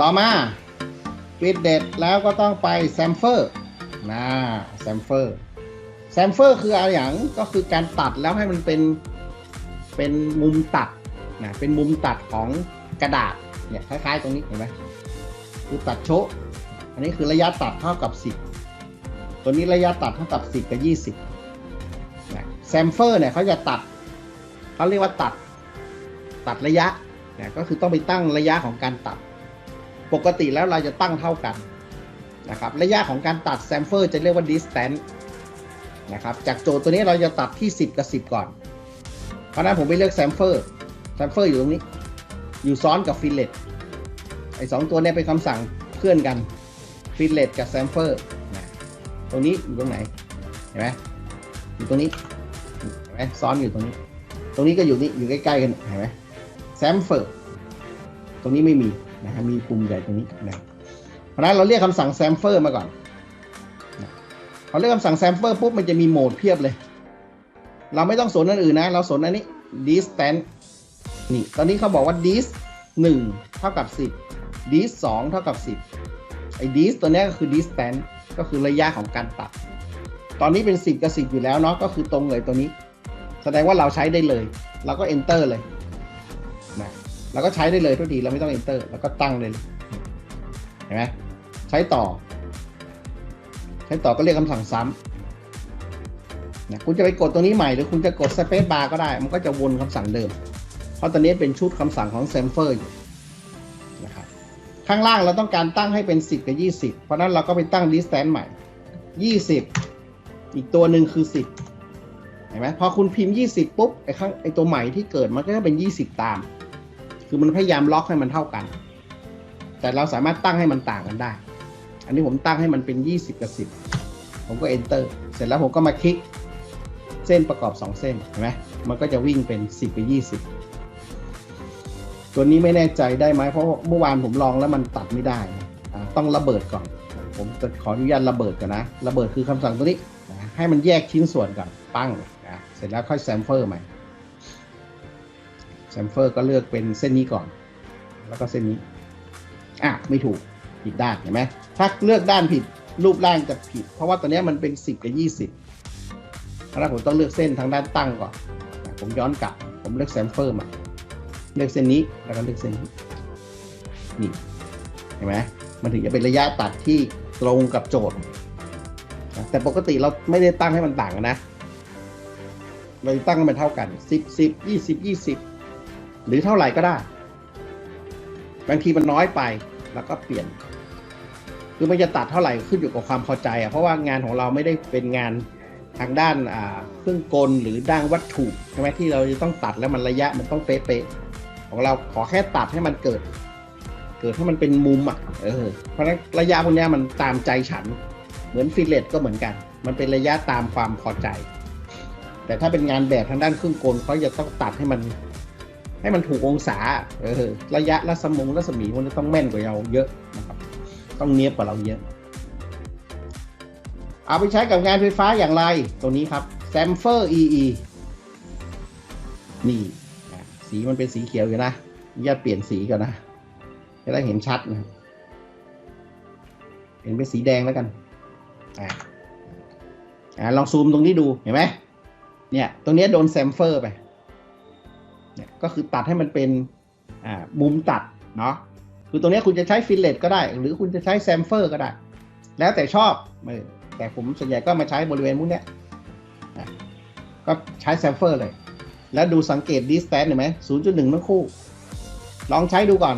ต่อมาปิดเด็ดแล้วก็ต้องไปแซมเฟอร์นะแซมเฟอร์แซมเฟอร์คืออะไรอย่างก็คือการตัดแล้วให้มันเป็นเป็นมุมตัดนะเป็นมุมตัดของกระดาษเนี่ยคล้ายๆตรงนี้เห็นไหมคือตัดโชะอันนี้คือระยะตัดเท่ากับ 10 ตัวนี้ระยะตัดเท่ากับ 10 กับ 20นะแซมเฟอร์เนี่ยเขาจะตัดเขาเรียกว่าตัดตัดระยะนะก็คือต้องไปตั้งระยะของการตัด ปกติแล้วเราจะตั้งเท่ากันนะครับระยะของการตัดแซมเฟอร์จะเรียกว่า distance นะครับจากโจทย์ตัวนี้เราจะตัดที่ 10 กับ 10 ก่อน เพราะนั้นผมไปเลือกแซมเฟอร์แซมเฟอร์อยู่ตรงนี้ อยู่ซ้อนกับฟิลเลตไอ้สองตัวนี้เป็นคำสั่งเพื่อนกันฟิลเลตกับแซมเฟอร์ตรงนี้อยู่ตรงไหนเห็นไหมอยู่ตรงนี้เห็นไหมซ้อนอยู่ตรงนี้ ตรงนี้ก็อยู่นี่อยู่ใกล้ๆกันเห็นไหมแซมเฟอร์ตรงนี้ไม่มี นะฮะมีปุ่มใหญ่ตรงนี้นะเพราะนั้นเราเรียกคำสั่งแซมเฟอร์มาก่อนนะพอเรียกคำสั่งแซมเฟอร์ปุ๊บมันจะมีโหมดเพียบเลย เราไม่ต้องสนอันอื่นนะ เราสนอันนี้ distance นี่ ตอนนี้เขาบอกว่า dis 1 เท่ากับ 10 dis 2 เท่ากับ 10 ไอ้ dis ตัวนี้ก็คือ distance ก็คือระยะของการตัด ตอนนี้เป็น 10 กับ 10 อยู่แล้วเนาะ ก็คือตรงเลยตัวนี้ แสดงว่าเราใช้ได้เลย เราก็ enter เลย นะเราก็ใช้ได้เลยทุกทีเราไม่ต้อง enter เราก็ตั้งเลย เห็นไหมใช้ต่อ ใช้ต่อก็เรียกคำสั่งซ้ำนะคุณจะไปกดตรงนี้ใหม่หรือคุณจะกด Space Bar ก็ได้ มันก็จะวนคำสั่งเดิม เพราะตอนนี้เป็นชุดคำสั่งของ s a m f e r อยู่นะครับข้างล่างเราต้องการตั้งให้เป็น 10 กับ 20 เพราะฉะนั้นเราก็ไปตั้ง distance ใหม่ 20 อีกตัวหนึ่งคือ 10เห็นไหมพอคุณพิมพ์ 20 ปุ๊บไอ้ข้างไอ้ตัวใหม่ที่เกิดมันก็จะเป็น 20 ตาม คือมันพยายามล็อกให้มันเท่ากัน แต่เราสามารถตั้งให้มันต่างกันได้ อันนี้ผมตั้งให้มันเป็น 20 กับ 10 ผมก็ enter เสร็จแล้วผมก็มาคลิกเส้นประกอบ 2 เส้นเห็นไหมมันก็จะวิ่งเป็น 10 ไป 20 ตัวนี้ไม่แน่ใจได้ไหมเพราะเมื่อวานผมลองแล้วมันตัดไม่ได้ ต้องระเบิดก่อน ผมจะขออนุญาตระเบิดก่อนนะ ระเบิดคือคำสั่งตัวนี้ ให้มันแยกชิ้นส่วนก่อนปั้งนะเสร็จแล้วค่อยแซมเฟอร์ใหม่ แซมเฟอร์ก็เลือกเป็นเส้นนี้ก่อน แล้วก็เส้นนี้ อะ ไม่ถูกผิดด้านเห็นไหมถ้าเลือกด้านผิดรูปร่างจะผิด เพราะว่าตัวเนี้มันเป็น 10 กับ 20เพราะนั้นผมต้องเลือกเส้นทางด้านตั้งก่อน ผมย้อนกลับ ผมเลือกแซมเฟอร์มา เลือกเส้นนี้แล้วก็เลือกเส้นนี้นี่เห็นไหมมันถึงจะเป็นระยะตัดที่ตรงกับโจทย์ แต่ปกติเราไม่ได้ตั้งให้มันต่างกันนะ เราตั้งให้มันเท่ากัน 10 10 20 20 หรือเท่าไหร่ก็ได้ บางทีมันน้อยไปแล้วก็เปลี่ยน คือมันจะตัดเท่าไหร่ขึ้นอยู่กับความพอใจอะเพราะว่างานของเราไม่ได้เป็นงานทางด้านเครื่องกลหรือด้านวัตถุใช่ไหมที่เราจะต้องตัดแล้วมันระยะมันต้องเป๊ะๆของเราขอแค่ตัดให้มันเกิด เกิดให้มันเป็นมุมอะเออเพราะนั้นระยะพวกนี้มันตามใจฉัน เหมือนฟิลเลตก็เหมือนกัน มันเป็นระยะตามความพอใจ แต่ถ้าเป็นงานแบบทางด้านเครื่องกลเขาจะต้องตัดให้มัน ให้มันถูกองศาเออระยะรัศมงรัศมีมันจะต้องแม่นกว่าเราเยอะนะครับต้องเนียบกว่าเราเยอะ เอาไปใช้กับงานไฟฟ้าอย่างไร ตัวนี้ครับ s a m f e r EE นี่นะสีมันเป็นสีเขียวอยู่นะอย่าเปลี่ยนสีก่อนนะจะได้เห็นชัดนะเห็นเป็นสีแดงแล้วกันอ่าอ่าลองซูมตรงนี้ดูเห็นไหมเนี่ย ตรงนี้โดนแซมเฟอร์ไป เนี่ยก็คือตัดให้มันเป็นอ่ามุมตัดเนาะคือตรงนี้คุณจะใช้ฟิลเลตก็ได้ หรือคุณจะใช้แซมเฟอร์ก็ได้ แล้วแต่ชอบแต่ผมส่วนใหญ่ก็มาใช้บริเวณพวกเนี้ยก็ใช้แซมเฟอร์เลย แล้วดูสังเกตดิสแตนเห็นไหมศูนย์จุดหนึ่งทั้งคู่ ลองใช้ดูก่อน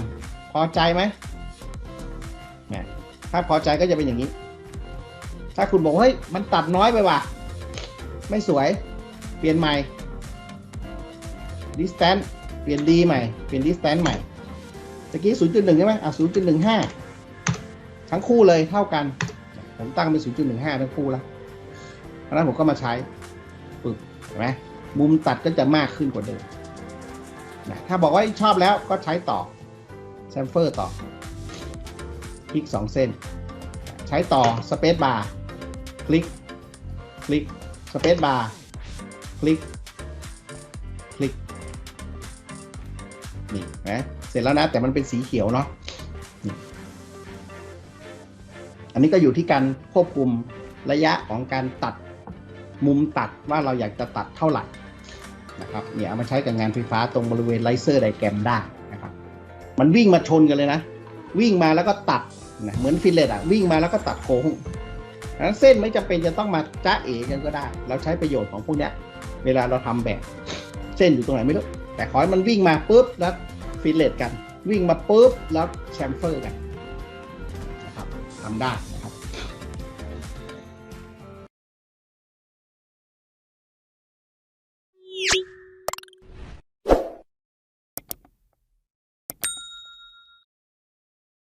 พอใจไหมเนี่ยถ้าพอใจก็จะเป็นอย่างนี้ ถ้าคุณบอกเฮ้ยมันตัดน้อยไปว่ะ ไม่สวย เปลี่ยนใหม่ distance เปลี่ยนดีใหม่ เปลี่ยน distance ใหม่ตะกี้ 0.1 ใช่ไหมอะ0.15 ทั้งคู่เลยเท่ากัน ผมตั้งเป็น 0.15 ทั้งคู่แล้วเพราะนั้นผมก็มาใช้ปึกเห็นไหมมุมตัดก็จะมากขึ้นกว่าเดิมนะถ้าบอกว่าชอบแล้วก็ใช้ต่อแซมเฟอร์ต่อคลิก 2 เส้น ใช้ต่อสเปซบาร์คลิก คลิกสเปซบาร์คลิก นี่นะเสร็จแล้วนะแต่มันเป็นสีเขียวเนาะอันนี้ก็อยู่ที่การควบคุมระยะของการตัดมุมตัดว่าเราอยากจะตัดเท่าไหร่นะครับเนี่ยเอามาใช้กับงานไฟฟ้าตรงบริเวณไลเซอร์ไดแกรมได้นะครับ มันวิ่งมาชนกันเลยนะ วิ่งมาแล้วก็ตัดนะเหมือนฟิลเลตอะวิ่งมาแล้วก็ตัดโค้งนั้นเส้นไม่จำเป็นจะต้องมาจ้าเอกันก็ได้ เราใช้ประโยชน์ของพวกเนี้ยเวลาเราทำแบบ เส้นอยู่ตรงไหนไม่รู้ แต่ขอให้มันวิ่งมาปุ๊บแล้วฟิลเลตกัน วิ่งมาปุ๊บแล้วแชมเฟอร์กันนะครับทำได้